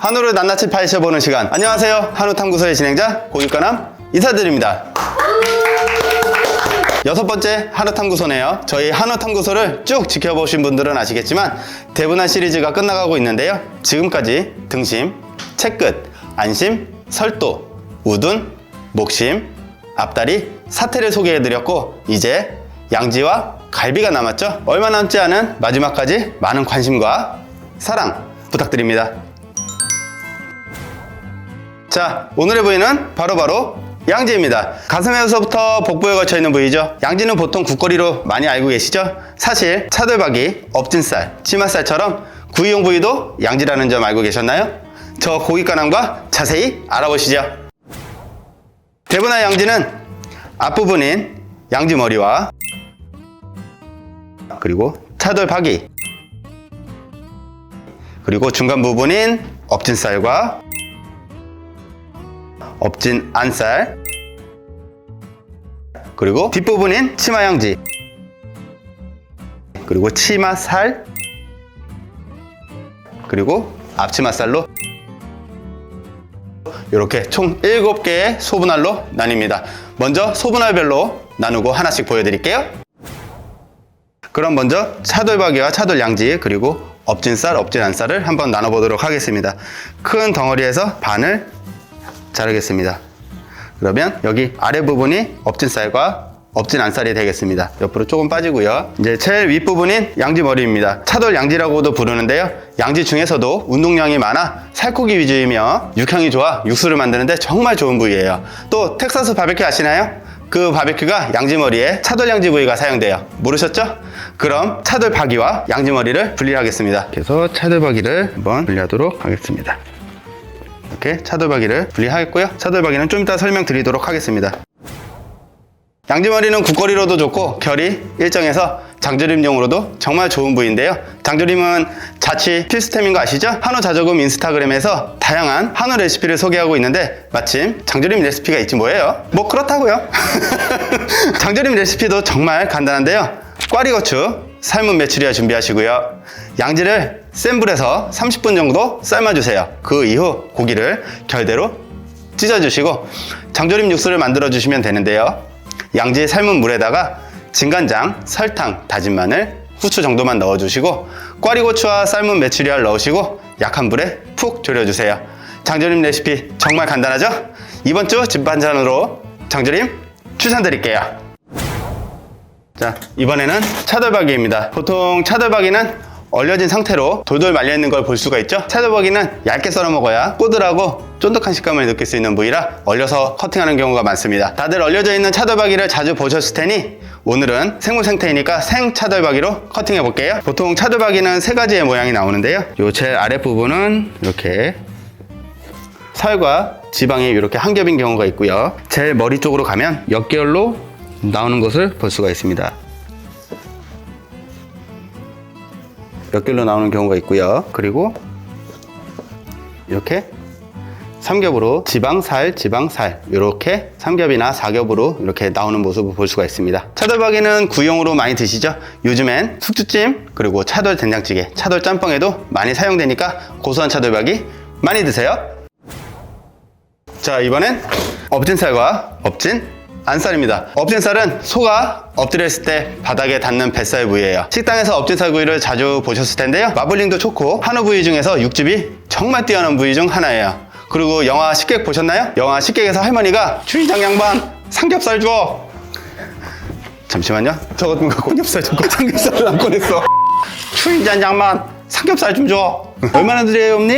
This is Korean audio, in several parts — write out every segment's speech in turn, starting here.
한우를 낱낱이 파헤쳐보는 시간. 안녕하세요. 한우탐구소의 진행자 고육관함 인사드립니다. 여섯 번째 한우탐구소네요. 저희 한우탐구소를 쭉 지켜보신 분들은 아시겠지만 대분할 시리즈가 끝나가고 있는데요. 지금까지 등심, 채끝, 안심, 설도, 우둔, 목심, 앞다리, 사태를 소개해드렸고 이제 양지와 갈비가 남았죠. 얼마 남지 않은 마지막까지 많은 관심과 사랑 부탁드립니다. 자, 오늘의 부위는 바로 바로 양지입니다. 가슴에서부터 복부에 걸쳐 있는 부위죠. 양지는 보통 국거리로 많이 알고 계시죠? 사실 차돌박이, 엎진살, 치맛살처럼 구이용 부위도 양지라는 점 알고 계셨나요? 저 고깃가남과 자세히 알아보시죠. 대분할 양지는 앞부분인 양지 머리와 그리고 차돌박이 그리고 중간 부분인 엎진살과 엎진 안살 그리고 뒷부분인 치마양지. 그리고 치마 살. 그리고 앞치마 살로. 이렇게 총 7개의 소분할로 나뉩니다. 먼저 소분할별로 나누고 하나씩 보여드릴게요. 그럼 먼저 차돌박이와 차돌양지 그리고 엎진살, 엎진안살을 한번 나눠보도록 하겠습니다. 큰 덩어리에서 반을 자르겠습니다. 그러면 여기 아래 부분이 엎진 쌀과 엎진 안살이 되겠습니다. 옆으로 조금 빠지고요. 이제 제일 윗부분인 양지 머리입니다. 차돌 양지라고도 부르는데요. 양지 중에서도 운동량이 많아 살코기 위주이며 육향이 좋아 육수를 만드는데 정말 좋은 부위예요. 또 텍사스 바베큐 아시나요? 그 바베큐가 양지머리에 차돌 양지 부위가 사용돼요. 모르셨죠? 그럼 차돌 바기와 양지머리를 분리하겠습니다. 그래서 차돌 바기를 한번 분리하도록 하겠습니다. 이렇게 차돌박이를 분리하겠고요. 차돌박이는 좀 이따 설명드리도록 하겠습니다. 양지머리는 국거리로도 좋고 결이 일정해서 장조림용으로도 정말 좋은 부위인데요. 장조림은 자취 필수템인 거 아시죠? 한우 자조금 인스타그램에서 다양한 한우 레시피를 소개하고 있는데 마침 장조림 레시피가 있지 뭐예요? 뭐 그렇다고요. 장조림 레시피도 정말 간단한데요. 꽈리고추, 삶은 메추리알 준비하시고요. 양지를 센 불에서 30분 정도 삶아주세요. 그 이후 고기를 결대로 찢어주시고 장조림 육수를 만들어 주시면 되는데요. 양지 삶은 물에다가 진간장, 설탕, 다진 마늘, 후추 정도만 넣어주시고 꽈리고추와 삶은 메추리알 넣으시고 약한 불에 푹 졸여주세요. 장조림 레시피 정말 간단하죠? 이번 주 집반찬으로 장조림 추천드릴게요. 자, 이번에는 차돌박이입니다. 보통 차돌박이는 얼려진 상태로 돌돌 말려있는 걸 볼 수가 있죠? 차돌박이는 얇게 썰어 먹어야 꼬들하고 쫀득한 식감을 느낄 수 있는 부위라 얼려서 커팅하는 경우가 많습니다. 다들 얼려져 있는 차돌박이를 자주 보셨을 테니 오늘은 생물 상태이니까 생 차돌박이로 커팅해 볼게요. 보통 차돌박이는 세 가지의 모양이 나오는데요. 요 제일 아랫부분은 이렇게 살과 지방이 이렇게 한 겹인 경우가 있고요. 제일 머리 쪽으로 가면 역결로 나오는 것을 볼 수가 있습니다. 역결로 나오는 경우가 있고요. 그리고 이렇게 삼겹으로 지방살, 지방살 이렇게 삼겹이나 사겹으로 이렇게 나오는 모습을 볼 수가 있습니다. 차돌박이는 구용으로 많이 드시죠? 요즘엔 숙주찜 그리고 차돌 된장찌개, 차돌 짬뽕에도 많이 사용되니까 고소한 차돌박이 많이 드세요. 자 이번엔 엎진 살과 엎진 안살입니다. 엎진살은 소가 엎드려 있을 때 바닥에 닿는 뱃살 부위예요. 식당에서 엎진살 구이를 자주 보셨을 텐데요. 마블링도 좋고 한우 부위 중에서 육즙이 정말 뛰어난 부위 중 하나예요. 그리고 영화 식객 보셨나요? 영화 식객에서 할머니가 주인장 양반 삼겹살 줘. 잠시만요. 저것 좀 갖고 삼겹살 좀 삼겹살을 안 꺼냈어. 주인장 양반 삼겹살 좀 줘. 얼마나 드려요, 언니?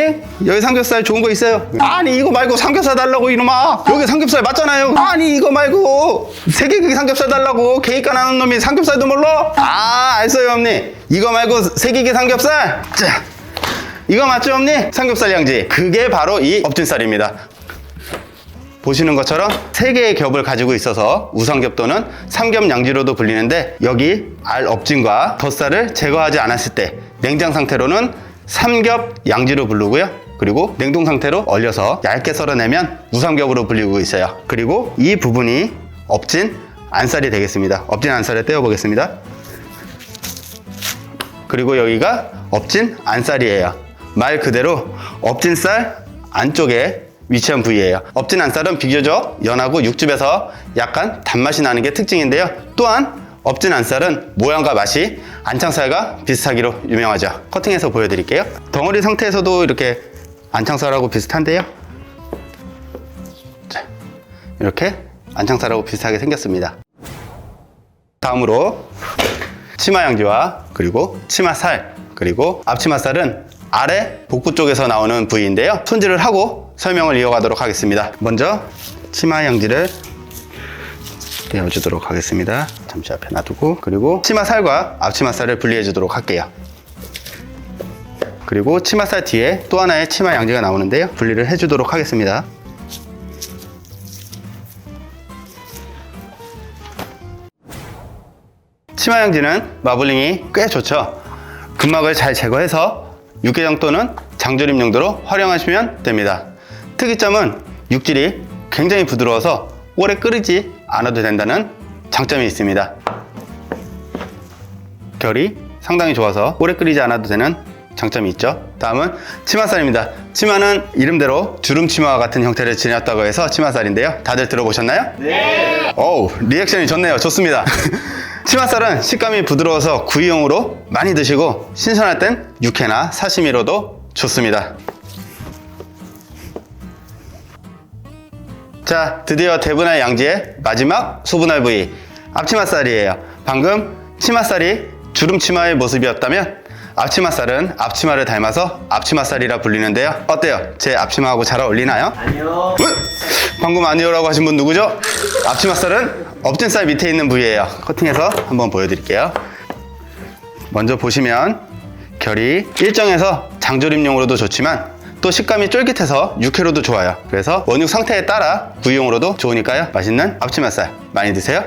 여기 삼겹살 좋은 거 있어요? 아니, 이거 말고 삼겹살 달라고, 이놈아. 여기 삼겹살 맞잖아요. 아니, 이거 말고. 세계기 삼겹살 달라고. 계획가 나는 놈이 삼겹살도 몰라? 아, 알았어요, 언니. 이거 말고 세계기 삼겹살? 자, 이거 맞죠, 언니? 삼겹살 양지. 그게 바로 이 엎진살입니다. 보시는 것처럼 세 개의 겹을 가지고 있어서 우성겹 또는 삼겹 양지로도 불리는데 여기 알 엎진과 덧살을 제거하지 않았을 때 냉장 상태로는 삼겹 양지로 부르고요. 그리고 냉동 상태로 얼려서 얇게 썰어내면 우삼겹으로 불리고 있어요. 그리고 이 부분이 엎진 안살이 되겠습니다. 엎진 안살을 떼어 보겠습니다. 그리고 여기가 엎진 안살이에요. 말 그대로 엎진 쌀 안쪽에 위치한 부위예요. 엎진 안살은 비교적 연하고 육즙에서 약간 단맛이 나는 게 특징인데요. 또한 엎진 안살은 모양과 맛이 안창살과 비슷하기로 유명하죠. 커팅해서 보여드릴게요. 덩어리 상태에서도 이렇게 안창살하고 비슷한데요. 자, 이렇게 안창살하고 비슷하게 생겼습니다. 다음으로 치마 양지와 그리고 치마살 그리고 앞치마살은 아래 복부 쪽에서 나오는 부위인데요. 손질을 하고 설명을 이어가도록 하겠습니다. 먼저 치마 양지를 떼어주도록 하겠습니다. 잠시 앞에 놔두고 그리고 치마살과 앞치마살을 분리해 주도록 할게요. 그리고 치마살 뒤에 또 하나의 치마 양지가 나오는데요. 분리를 해주도록 하겠습니다. 치마 양지는 마블링이 꽤 좋죠. 근막을 잘 제거해서 육개장 또는 장조림 용도로 활용하시면 됩니다. 특이점은 육질이 굉장히 부드러워서 오래 끓이지 않아도 된다는 장점이 있습니다. 결이 상당히 좋아서 오래 끓이지 않아도 되는 장점이 있죠. 다음은 치마살입니다. 치마는 이름대로 주름 치마와 같은 형태를 지녔다고 해서 치마살인데요. 다들 들어보셨나요? 네. 어우, 리액션이 좋네요. 좋습니다. 치마살은 식감이 부드러워서 구이용으로 많이 드시고 신선할 땐 육회나 사시미로도 좋습니다. 자, 드디어 대분할 양지의 마지막 소분할 부위 앞치마살이에요. 방금 치마살이 주름치마의 모습이었다면 앞치마살은 앞치마를 닮아서 앞치마살이라 불리는데요. 어때요? 제 앞치마하고 잘 어울리나요? 아니요. 으! 방금 아니오라고 하신 분 누구죠? 앞치마살은 엎진 살 밑에 있는 부위예요. 커팅해서 한번 보여드릴게요. 먼저 보시면 결이 일정해서 장조림용으로도 좋지만 또 식감이 쫄깃해서 육회로도 좋아요. 그래서 원육 상태에 따라 구이용으로도 좋으니까요. 맛있는 앞치마살 많이 드세요.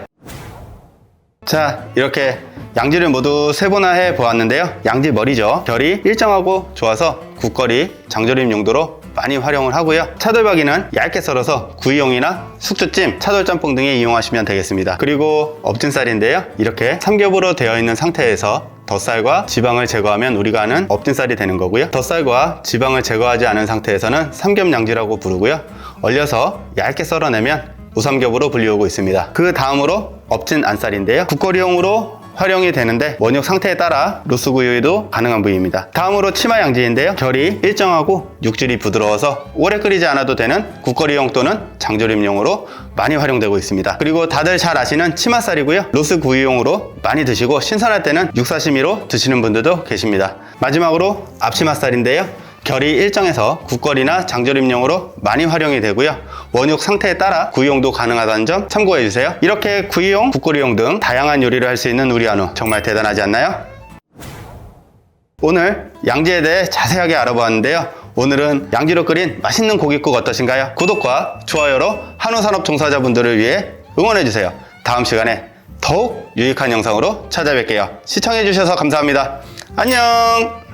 자 이렇게 양지를 모두 세분화해 보았는데요 양지 머리죠 결이 일정하고 좋아서 국거리 장조림 용도로 많이 활용을 하고요 차돌박이는 얇게 썰어서 구이용이나 숙주찜 차돌짬뽕 등에 이용하시면 되겠습니다 그리고 엎진 쌀인데요 이렇게 삼겹으로 되어 있는 상태에서 덧살과 지방을 제거하면 우리가 아는 엎진 쌀이 되는 거고요 덧살과 지방을 제거하지 않은 상태에서는 삼겹양지라고 부르고요 얼려서 얇게 썰어내면 우삼겹으로 불리우고 있습니다. 그 다음으로 엎진 안살인데요. 국거리용으로 활용이 되는데 원육 상태에 따라 로스 구이도 가능한 부위입니다. 다음으로 치마 양지인데요. 결이 일정하고 육질이 부드러워서 오래 끓이지 않아도 되는 국거리용 또는 장조림용으로 많이 활용되고 있습니다. 그리고 다들 잘 아시는 치마살이고요. 로스 구이용으로 많이 드시고 신선할 때는 육사시미로 드시는 분들도 계십니다. 마지막으로 앞치마살인데요. 결이 일정해서 국거리나 장조림용으로 많이 활용이 되고요. 원육 상태에 따라 구이용도 가능하다는 점 참고해 주세요. 이렇게 구이용, 국거리용 등 다양한 요리를 할 수 있는 우리 한우 정말 대단하지 않나요? 오늘 양지에 대해 자세하게 알아보았는데요. 오늘은 양지로 끓인 맛있는 고깃국 어떠신가요? 구독과 좋아요로 한우 산업 종사자분들을 위해 응원해 주세요. 다음 시간에 더욱 유익한 영상으로 찾아뵐게요. 시청해 주셔서 감사합니다. 안녕!